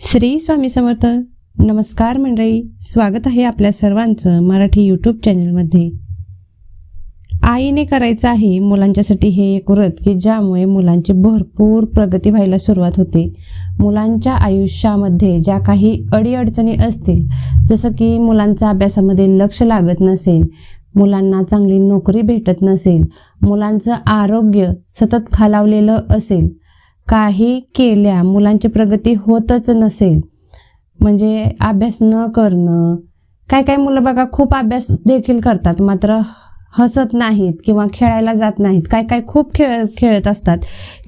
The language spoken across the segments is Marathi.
श्री स्वामी समर्थ. नमस्कार मंडळी. स्वागत आहे आपल्या सर्वांचं मराठी यूट्यूब चॅनलमध्ये आईने करायचं आहे मुलांच्यासाठी हे एक व्रत की ज्यामुळे मुलांची भरपूर प्रगती व्हायला सुरुवात होते. मुलांच्या आयुष्यामध्ये ज्या काही अडीअडचणी असतील जसं की मुलांचा अभ्यासामध्ये लक्ष लागत नसेल मुलांना चांगली नोकरी भेटत नसेल मुलांचं आरोग्य सतत खालावलेलं असेल काही केल्या मुलांची प्रगती होतच नसेल. म्हणजे अभ्यास न करणं काय काय मुलं बघा खूप अभ्यास देखील करतात मात्र हसत नाहीत किंवा खेळायला जात नाहीत. काय काय खूप खेळ खेळत असतात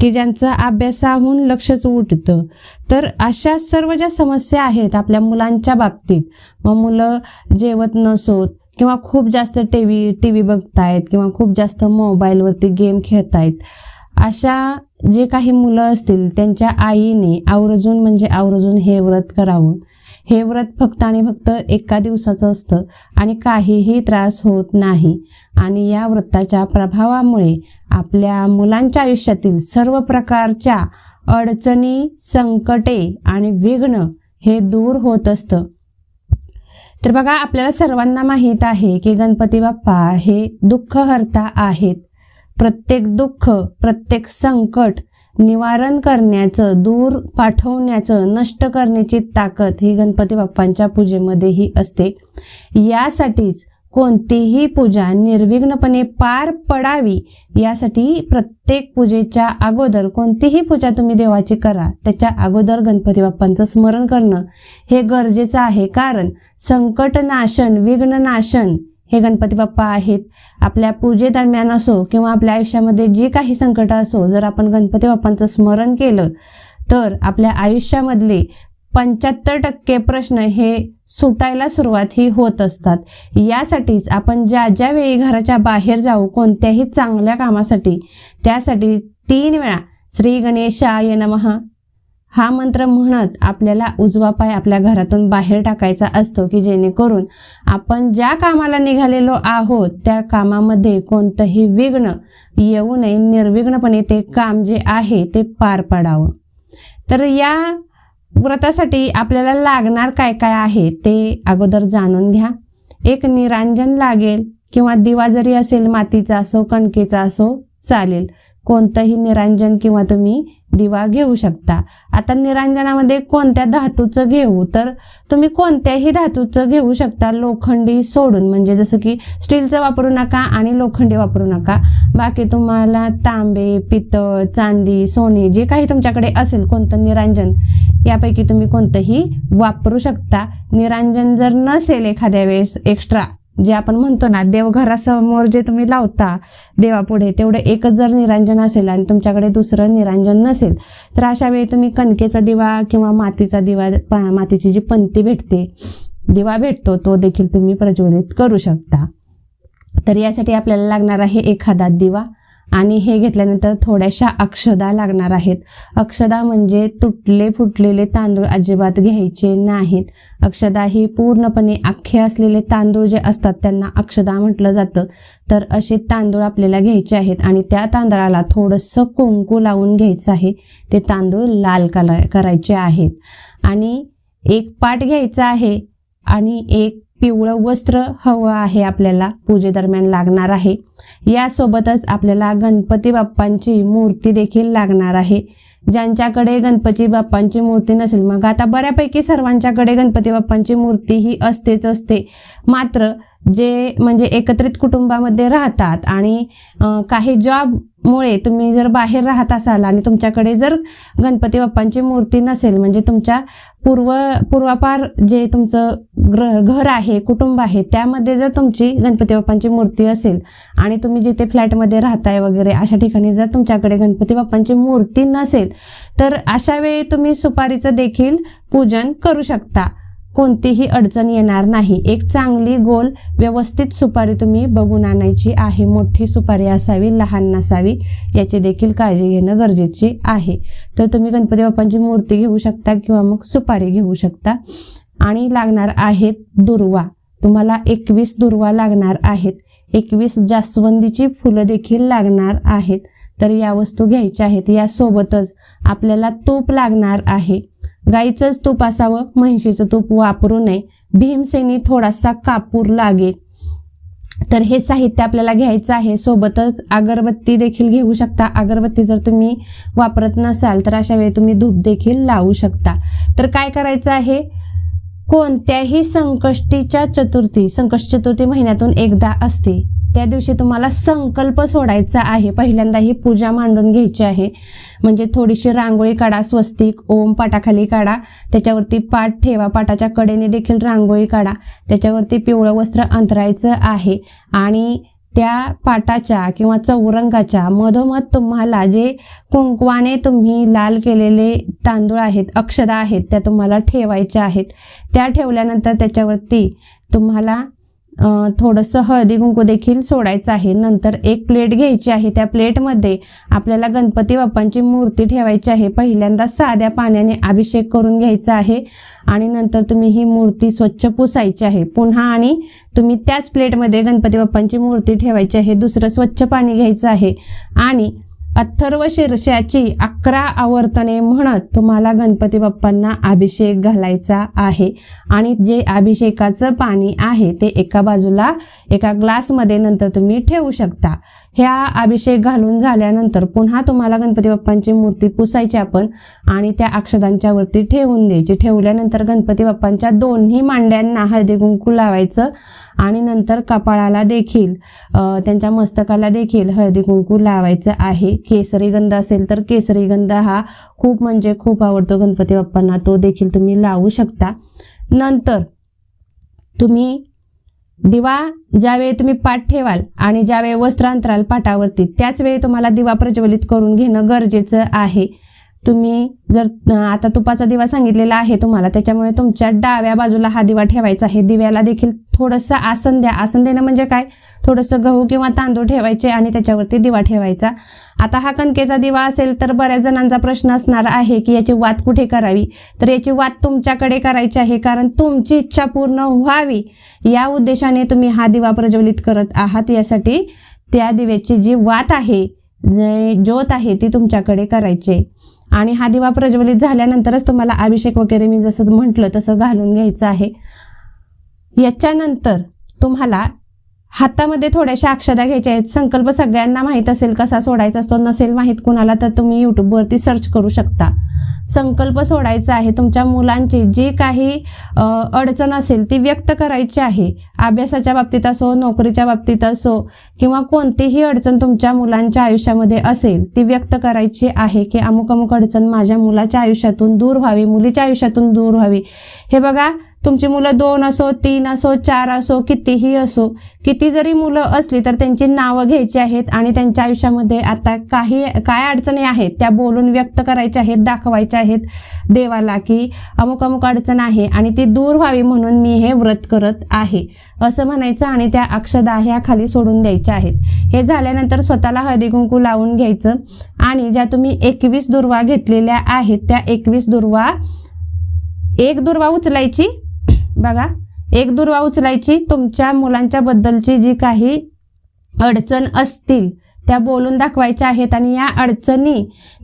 की ज्यांचं अभ्यासाहून लक्षच उठतं. तर अशा सर्व ज्या समस्या आहेत आपल्या मुलांच्या बाबतीत मग मुलं जेवत नसोत किंवा खूप जास्त टी व्ही टी व्ही बघतायत किंवा खूप जास्त मोबाईलवरती गेम खेळतायत अशा जे काही मुलं असतील त्यांच्या आईने आवर्जून म्हणजे आवर्जून हे व्रत करावं. हे व्रत फक्त आणि फक्त एका दिवसाचं असतं आणि काहीही त्रास होत नाही. आणि या व्रताच्या प्रभावामुळे आपल्या मुलांच्या आयुष्यातील सर्व प्रकारच्या अडचणी संकटे आणि विघ्न हे दूर होत असतं. तर बघा आपल्याला सर्वांना माहीत आहे की गणपती बाप्पा हे दुःखहर्ता आहेत. प्रत्येक दुःख प्रत्येक संकट निवारण करण्याचं दूर पाठवण्याचं नष्ट करण्याची ताकद ही गणपती बाप्पांच्या पूजेमध्येही असते. यासाठीच कोणतीही पूजा निर्विघ्नपणे पार पडावी यासाठी प्रत्येक पूजेच्या अगोदर कोणतीही पूजा तुम्ही देवाची करा त्याच्या अगोदर गणपती बाप्पांचं स्मरण करणं हे गरजेचं आहे. कारण संकटनाशन विघ्ननाशन हे गणपती बाप्पा आहेत आपल्या पूजेदरम्यान असो किंवा आपल्या आयुष्यामध्ये जी काही संकट असो जर आपण गणपती बाप्पांचं स्मरण केलं तर आपल्या आयुष्यामधले पंच्याहत्तर टक्के प्रश्न हे सुटायला सुरुवात ही होत असतात. यासाठीच आपण ज्या ज्या वेळी घराच्या बाहेर जाऊ कोणत्याही चांगल्या कामासाठी त्यासाठी तीन वेळा श्री गणेशाय नमः हा मंत्र म्हणत आपल्याला उजवा पाय आपल्या घरातून बाहेर टाकायचा असतो की जेणेकरून आपण ज्या कामाला निघालेलो आहोत त्या कामामध्ये कोणतंही विघ्न येऊ नये. निर्विघ्नपणे ते काम जे आहे ते पार पाडावं. तर या व्रतासाठी आपल्याला लागणार काय काय आहे ते अगोदर जाणून घ्या. एक निरांजन लागेल किंवा दिवा जरी असेल मातीचा असो कणकेचा असो चालेल. कोणतंही निरांजन किंवा तुम्ही दिवा घेऊ शकता. आता निरांजनामध्ये कोणत्या धातूचं घेऊ? तर तुम्ही कोणत्याही धातूचं घेऊ शकता. लोखंडी सोडून म्हणजे जसं की स्टीलचं वापरू नका आणि लोखंडी वापरू नका. बाकी तुम्हाला तांबे पितळ चांदी सोने जे काही तुमच्याकडे असेल कोणतं निरांजन यापैकी तुम्ही कोणतंही वापरू शकता. निरांजन जर नसेल एखाद्या वेळेस एक्स्ट्रा जे आपण म्हणतो ना देवघरासमोर जे तुम्ही लावता देवापुढे तेवढं एकच जर निरांजन असेल आणि तुमच्याकडे दुसरं निरांजन नसेल तर अशा वेळी तुम्ही कणकेचा दिवा किंवा मातीचा दिवा पा- मातीची जी पंती भेटते दिवा भेटतो तो देखील तुम्ही प्रज्वलित करू शकता. तर यासाठी आपल्याला लागणार आहे एखादा दिवा. आणि हे घेतल्यानंतर थोड्याशा अक्षदा लागणार आहेत. अक्षदा म्हणजे तुटले फुटलेले तांदूळ अजिबात घ्यायचे नाहीत. अक्षदा ही पूर्णपणे अख्खे असलेले तांदूळ जे असतात त्यांना अक्षदा म्हटलं जातं. तर असे तांदूळ आपल्याला घ्यायचे आहेत आणि त्या तांदळाला थोडंसं कुंकू लावून घ्यायचं आहे. ते तांदूळ लाल कला करायचे आहेत. आणि एक पाट घ्यायचा आहे आणि एक पिवळं वस्त्र हवं आहे आपल्याला पूजेदरम्यान लागणार आहे. यासोबतच आपल्याला गणपती बाप्पांची मूर्ती देखील लागणार आहे. ज्यांच्याकडे गणपती बाप्पांची मूर्ती नसेल मग आता बऱ्यापैकी सर्वांच्याकडे गणपती बाप्पांची मूर्ती ही असतेच असते. मात्र जे म्हणजे एकत्रित कुटुंबामध्ये राहतात आणि काही जॉबमुळे तुम्ही जर बाहेर राहत असाल आणि तुमच्याकडे जर गणपती बाप्पांची मूर्ती नसेल म्हणजे तुमच्या पूर्व पूर्वापार जे तुमचं ग्र घर आहे कुटुंब आहे त्यामध्ये जर तुमची गणपती बाप्पांची मूर्ती असेल आणि तुम्ही जिथे फ्लॅटमध्ये राहताय वगैरे अशा ठिकाणी जर तुमच्याकडे गणपती बाप्पांची मूर्ती नसेल तर अशा वेळी तुम्ही सुपारीचं देखील पूजन करू शकता. कोणतीही अडचण येणार नाही. एक चांगली गोल व्यवस्थित सुपारी तुम्ही बघून आणायची आहे. मोठी सुपारी असावी लहान नसावी याची देखील काळजी घेणं गरजेचे आहे. तर तुम्ही गणपती बाप्पांची मूर्ती घेऊ शकता किंवा मग सुपारी घेऊ शकता. आणि लागणार आहेत दुर्वा. तुम्हाला एकवीस दुर्वा लागणार आहेत. एकवीस जास्वंदीची फुलं देखील लागणार आहेत. तर या वस्तू घ्यायच्या आहेत. यासोबतच आपल्याला तूप लागणार आहे. गाईचंच तूप असावं म्हैशीचं तूप वापरू नये. भीमसेनी थोडासा कापूर लागेल. तर हे साहित्य आपल्याला घ्यायचं आहे. सोबतच अगरबत्ती देखील घेऊ शकता. अगरबत्ती जर तुम्ही वापरत नसाल तर अशा वेळी तुम्ही धूप देखील लावू शकता. तर काय करायचं आहे? कोणत्याही संकष्टीच्या चतुर्थी संकष्ट चतुर्थी महिन्यातून एकदा असते. त्या दिवशी तुम्हाला संकल्प सोडायचा आहे. पहिल्यांदा ही पूजा मांडून घ्यायची आहे. म्हणजे थोडीशी रांगोळी काढा स्वस्तिक ओम पाटाखाली काढा. त्याच्यावरती पाठ ठेवा पाटाच्या कडेने देखील रांगोळी काढा. त्याच्यावरती पिवळं वस्त्र अंतरायचं आहे. आणि त्या पाटाच्या किंवा चौरंगाच्या मधोमध तुम्हाला जे कुंकवाने तुम्ही लाल केलेले तांदूळ आहेत अक्षदा आहेत त्या तुम्हाला ठेवायच्या आहेत. त्या ठेवल्यानंतर त्याच्यावरती तुम्हाला थोडंसं हळदी कुंकू देखील सोडायचं आहे. नंतर एक प्लेट घ्यायची आहे. त्या प्लेटमध्ये आपल्याला गणपती बाप्पांची मूर्ती ठेवायची आहे. पहिल्यांदा साध्या पाण्याने अभिषेक करून घ्यायचा आहे आणि नंतर तुम्ही ही मूर्ती स्वच्छ पुसायची आहे. पुन्हा आणि तुम्ही त्याच प्लेटमध्ये गणपती बाप्पांची मूर्ती ठेवायची आहे. दुसरं स्वच्छ पाणी घ्यायचं आहे. आणि अथर्व शीर्षाची अकरा आवर्तने म्हणत तुम्हाला गणपती बाप्पांना अभिषेक घालायचा आहे. आणि जे अभिषेकाचं पाणी आहे ते एका बाजूला एका ग्लासमध्ये नंतर तुम्ही ठेवू शकता. ह्या अभिषेक घालून झाल्यानंतर पुन्हा तुम्हाला गणपती बाप्पांची मूर्ती पुसायची आपण आणि त्या अक्षदांच्या वरती ठेवून द्यायची. ठेवल्यानंतर गणपती बाप्पांच्या दोन्ही मांड्यांना हळदी कुंकू लावायचं आणि नंतर कपाळाला देखील त्यांच्या मस्तकाला देखील हळदी कुंकू लावायचं आहे. केसरी गंध असेल तर केसरी गंध हा खूप म्हणजे खूप आवडतो. गणपती बाप्पांना तो देखील तुम्ही लावू शकता. नंतर तुम्ही दिवा ज्यावेळी तुम्ही पाठ ठेवाल आणि ज्यावेळी वस्त्र अंतराल पाठावरती त्याच वेळी तुम्हाला दिवा प्रज्वलित करून घेणं गरजेचं आहे. तुम्ही जर आता तुपाचा दिवा सांगितलेला आहे तुम्हाला त्याच्यामुळे तुमच्या डाव्या बाजूला हा दिवा ठेवायचा आहे. दिव्याला देखील थोडंसं आसन द्या. आसन देणं म्हणजे काय? थोडंसं गहू किंवा तांदूळ ठेवायचे आणि त्याच्यावरती दिवा ठेवायचा. आता हा कणकेचा दिवा असेल तर बऱ्याच जणांचा प्रश्न असणार आहे की याची वात कुठे करावी? तर याची वात तुमच्याकडे करायची आहे कारण तुमची इच्छा पूर्ण व्हावी. या उद्देशाने तुम्ही हा दिवा प्रज्वलित करत आहात. यासाठी त्या दिव्याची जी वात आहे ज्योत आहे ती तुमच्याकडे करायची. आहे. आणि हा दिवा प्रज्वलित झाल्यानंतरच तुम्हाला अभिषेक वगैरे मी जसं म्हटलं तसं घालून घ्यायचं आहे. याच्यानंतर तुम्हाला हातामध्ये थोड्याशा अक्षदा घ्यायच्या आहेत. संकल्प सगळ्यांना माहीत असेल कसा सोडायचा असतो. नसेल माहीत कुणाला तर तुम्ही यूट्यूबवरती सर्च करू शकता. संकल्प सोडायचा आहे. तुमच्या मुलांची जी काही अडचण असेल ती व्यक्त करायची आहे. अभ्यासाच्या बाबतीत असो नोकरीच्या बाबतीत असो किंवा कोणतीही अडचण तुमच्या मुलांच्या आयुष्यामध्ये असेल ती व्यक्त करायची आहे की अमुक अमुक अडचण माझ्या मुलाच्या आयुष्यातून दूर व्हावी मुलीच्या आयुष्यातून दूर व्हावी. हे बघा तुमची मुलं दोन असो तीन असो चार असो कितीही असो किती जरी मुलं असली तर त्यांची नावं घ्यायची आहेत आणि त्यांच्या आयुष्यामध्ये आता काही काय अडचणी आहेत त्या बोलून व्यक्त करायच्या आहेत दाखवायच्या आहेत देवाला की अमुक अमुक अडचण आहे आणि ती दूर व्हावी म्हणून मी हे व्रत करत आहे. असं म्हणायचं आणि त्या अक्षदा ह्या खाली सोडून द्यायच्या आहेत. हे झाल्यानंतर स्वतःला हळदी कुंकू लावून घ्यायचं आणि ज्या तुम्ही एकवीस दुर्वा घेतलेल्या आहेत त्या एकवीस दुर्वा एक दुर्वा उचलायची बघा एक दुर्वा उचलायची तुमच्या मुलांच्या बद्दलची जी काही अडचण असतील त्या बोलून दाखवायच्या आहेत आणि या अडचणी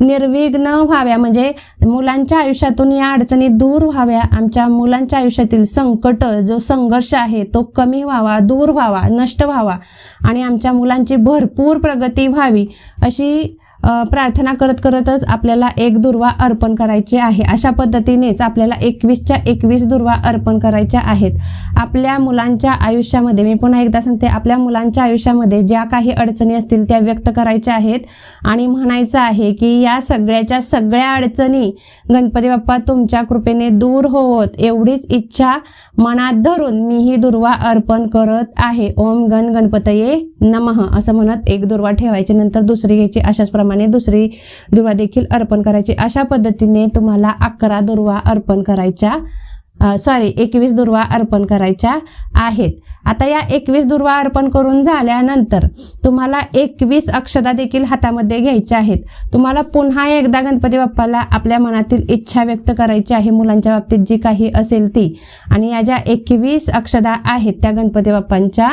निर्विघ्न व्हाव्या. म्हणजे मुलांच्या आयुष्यातून या अडचणी दूर व्हाव्या. आमच्या मुलांच्या आयुष्यातील संकट जो संघर्ष आहे तो कमी व्हावा दूर व्हावा नष्ट व्हावा. आणि आमच्या मुलांची भरपूर प्रगती व्हावी अशी प्रार्थना करत करतच आपल्याला एक दुर्वा अर्पण करायची आहे. अशा पद्धतीनेच आपल्याला एकवीसच्या एकवीस दुर्वा अर्पण करायच्या आहेत. आपल्या मुलांच्या आयुष्यामध्ये मी पुन्हा एकदा सांगते आपल्या मुलांच्या आयुष्यामध्ये ज्या काही अडचणी असतील त्या व्यक्त करायच्या आहेत. आणि म्हणायचं आहे की या सगळ्याच्या सगळ्या अडचणी गणपती बाप्पा तुमच्या कृपेने दूर होत एवढीच इच्छा मनात धरून मी ही दुर्वा अर्पण करत आहे. ओम गण गणपतये नमः असं म्हणत एक दुर्वा ठेवायची नंतर दुसरी घ्यायची अशाच प्रमाणे. दुसरी दुर्वा देखील अर्पण करायची. अशा पद्धतीने तुम्हाला अकरा दुर्वा अर्पण करायच्या सॉरी एकवीस दुर्वा अर्पण करायच्या आहेत. आता या एकवीस दुर्वा अर्पण करून झाल्यानंतर तुम्हाला एकवीस अक्षदा देखील हातामध्ये घ्यायच्या आहेत. तुम्हाला पुन्हा एकदा गणपती बाप्पाला आपल्या मनातील इच्छा व्यक्त करायची आहे मुलांच्या बाबतीत जी काही असेल ती. आणि या ज्या एकवीस अक्षदा आहेत त्या गणपती बाप्पांच्या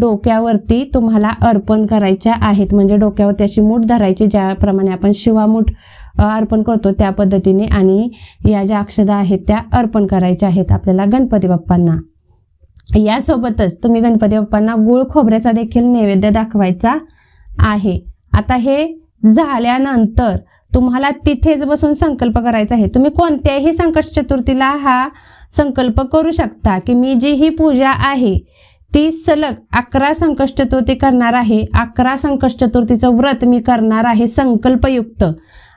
डोक्यावरती तुम्हाला अर्पण करायच्या आहेत. म्हणजे डोक्यावरती अशी मूठ धरायची ज्याप्रमाणे आपण शिवामूठ अर्पण करतो त्या पद्धतीने. आणि या ज्या अक्षदा आहेत त्या अर्पण करायच्या आहेत आपल्याला गणपती बाप्पांना. यासोबतच तुम्ही गणपती बाप्पांना गुळ खोबऱ्याचा देखील नैवेद्य दाखवायचा आहे. आता हे झाल्यानंतर तुम्हाला तिथेच बसून संकल्प करायचा आहे. तुम्ही कोणत्याही संकट चतुर्थीला हा संकल्प करू शकता की मी जी ही पूजा आहे ती सलग अकरा संकट चतुर्थी करणार आहे. अकरा संकट चतुर्थीचं व्रत मी करणार आहे संकल्पयुक्त.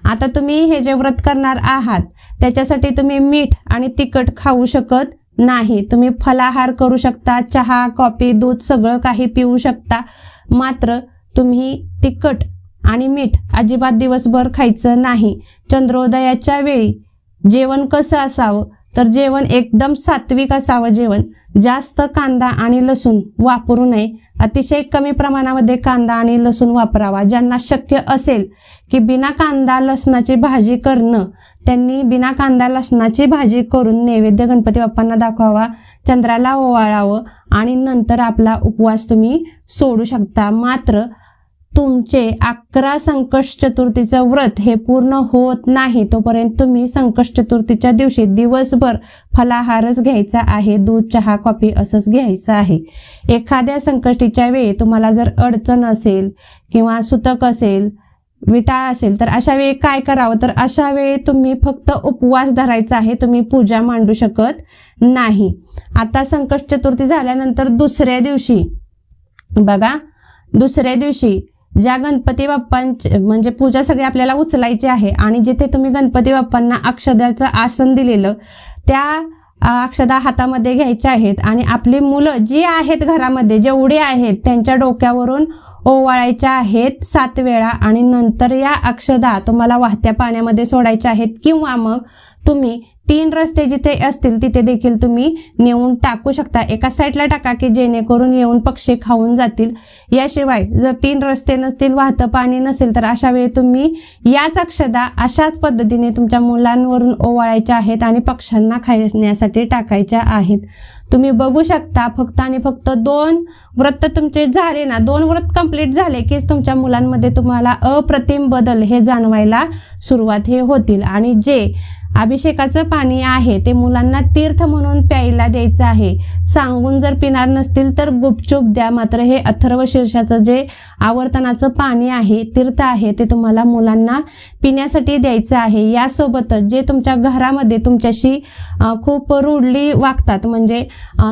आता तुम्ही हे जे व्रत करणार आहात त्याच्यासाठी तुम्ही मीठ आणि तिखट खाऊ शकत नाही तुम्ही फलाहार करू शकता चहा कॉफी दूध सगळं काही पिऊ शकता. मात्र तुम्ही तिखट आणि मीठ अजिबात दिवसभर खायचं नाही. चंद्रोदयाच्या वेळी जेवण कसं असावं? तर जेवण एकदम सात्विक असावं जेवण. जास्त कांदा आणि लसूण वापरू नये. अतिशय कमी प्रमाणामध्ये कांदा आणि लसूण वापरावा. ज्यांना शक्य असेल की बिना कांदा लसणाची भाजी करणं त्यांनी बिना कांदा लसणाची भाजी करून नैवेद्य गणपती बाप्पांना दाखवावा चंद्राला ओवाळावं आणि नंतर आपला उपवास तुम्ही सोडू शकता. मात्र तुमचे अकरा संकष्ट चतुर्थीचं व्रत हे पूर्ण होत नाही तोपर्यंत तुम्ही संकट चतुर्थीच्या दिवशी दिवसभर फलाहारच घ्यायचा आहे दूध चहा कॉफी असंच घ्यायचं आहे. एखाद्या संकष्टीच्या वेळी तुम्हाला जर अडचण असेल किंवा सुतक असेल विटाळ असेल तर अशा वेळी काय करावं? तर अशा वेळी तुम्ही फक्त उपवास धरायचा आहे तुम्ही पूजा मांडू शकत नाही. आता संकट चतुर्थी झाल्यानंतर दुसऱ्या दिवशी बघा दुसऱ्या दिवशी ज्या गणपती बाप्पांचे म्हणजे पूजा सगळी आपल्याला उचलायची आहे आणि जिथे तुम्ही गणपती बाप्पांना अक्षदाचं आसन दिलेलं त्या अक्षदा हातामध्ये घ्यायच्या आहेत आणि आपली मुलं जी आहेत घरामध्ये जेवढी आहेत त्यांच्या डोक्यावरून ओवाळायच्या आहेत सात वेळा आणि नंतर या अक्षदा तुम्हाला वाहत्या पाण्यामध्ये सोडायच्या आहेत किंवा मग तुम्ही तीन रस्ते जिथे असतील तिथे देखील तुम्ही नेऊन टाकू शकता. एका साईडला टाका की जेणेकरून येऊन पक्षी खाऊन जातील. याशिवाय जर तीन रस्ते नसतील वाहतं पाणी नसेल तर अशा वेळी तुम्ही याच अक्षदा अशाच पद्धतीने तुमच्या मुलांवरून ओवाळायच्या आहेत आणि पक्ष्यांना खाण्यासाठी टाकायच्या आहेत. तुम्ही बघू शकता फक्त आणि फक्त दोन व्रत तुमचे झाले ना दोन व्रत कंप्लीट झाले कीच तुमच्या मुलांमध्ये तुम्हाला अप्रतिम बदल हे जाणवायला सुरुवात हे होतील. आणि जे अभिषेकाचं पाणी आहे ते मुलांना तीर्थ म्हणून प्यायला द्यायचं आहे. सांगून जर पिणार नसतील तर गुपचूप द्या मात्र हे अथर्व शीर्षाचं जे आवर्तनाचं पाणी आहे तीर्थ आहे ते तुम्हाला मुलांना पिण्यासाठी द्यायचं आहे. यासोबतच जे तुमच्या घरामध्ये तुमच्याशी खूप रूढली वागतात म्हणजे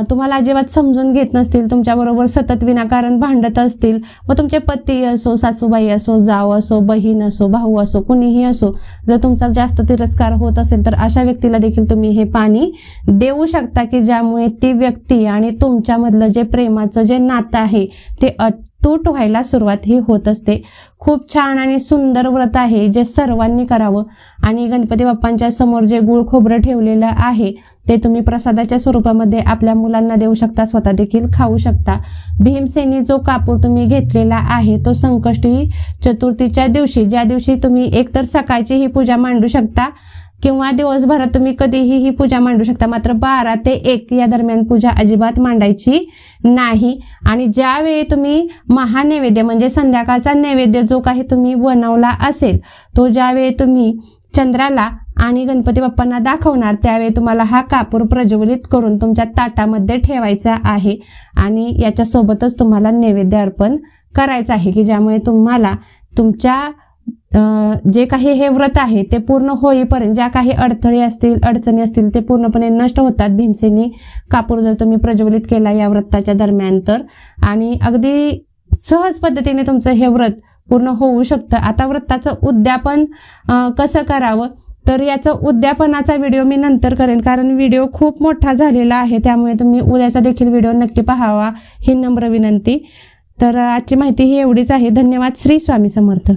तुम्हाला अजिबात समजून घेत नसतील तुमच्याबरोबर सतत विनाकारण भांडत असतील व तुमचे पती असो सासूबाई असो जाव असो बहीण असो भाऊ असो कुणीही असो जर तुमचा जास्त तिरस्कार होत असेल तर अशा व्यक्तीला देखील तुम्ही हे पाणी देऊ शकता की ज्यामुळे ती व्यक्ती आणि तुमच्यामधलं जे प्रेमाचं जे नातं आहे ते तूट व्हायला सुरुवात ही होत असते. खूप छान आणि सुंदर व्रत आहे जे सर्वांनी करावं. आणि गणपती बाप्पांच्या समोर जे गुळ खोबरं ठेवलेलं आहे ते तुम्ही प्रसादाच्या स्वरूपामध्ये आपल्या मुलांना देऊ शकता स्वतः देखील खाऊ शकता. भीमसेनी जो कापूर तुम्ही घेतलेला आहे तो संकष्टी चतुर्थीच्या दिवशी ज्या दिवशी तुम्ही एकतर सकाळची ही पूजा मांडू शकता किंवा दिवसभरात तुम्ही कधीही ही पूजा मांडू शकता. मात्र बारा ते एक या दरम्यान पूजा अजिबात मांडायची नाही. आणि ज्यावेळी तुम्ही महानैवेद्य म्हणजे संध्याकाळचा नैवेद्य जो काही तुम्ही बनवला असेल तो ज्यावेळी तुम्ही चंद्राला आणि गणपती बाप्पांना दाखवणार त्यावेळी तुम्हाला हा कापूर प्रज्वलित करून तुमच्या ताटामध्ये ठेवायचा आहे. आणि याच्यासोबतच तुम्हाला नैवेद्य अर्पण करायचं आहे की ज्यामुळे तुम्हाला तुमच्या जे काही हे व्रत आहे ते पूर्ण होईपर्यंत ज्या काही अडथळे असतील अडचणी असतील ते पूर्णपणे नष्ट होतात भीमसेनी कापूर जर तुम्ही प्रज्वलित केला या व्रताच्या दरम्यान तर. आणि अगदी सहज पद्धतीने तुमचं हे व्रत पूर्ण होऊ शकतं. आता व्रताचं उद्यापन कसं करावं? तर याचं उद्यापनाचा व्हिडिओ मी नंतर करेन कारण व्हिडिओ खूप मोठा झालेला आहे त्यामुळे तुम्ही उद्याचा देखील व्हिडिओ नक्की पाहावा ही नम्र विनंती. तर आजची माहिती ही एवढीच आहे. धन्यवाद. श्री स्वामी समर्थ.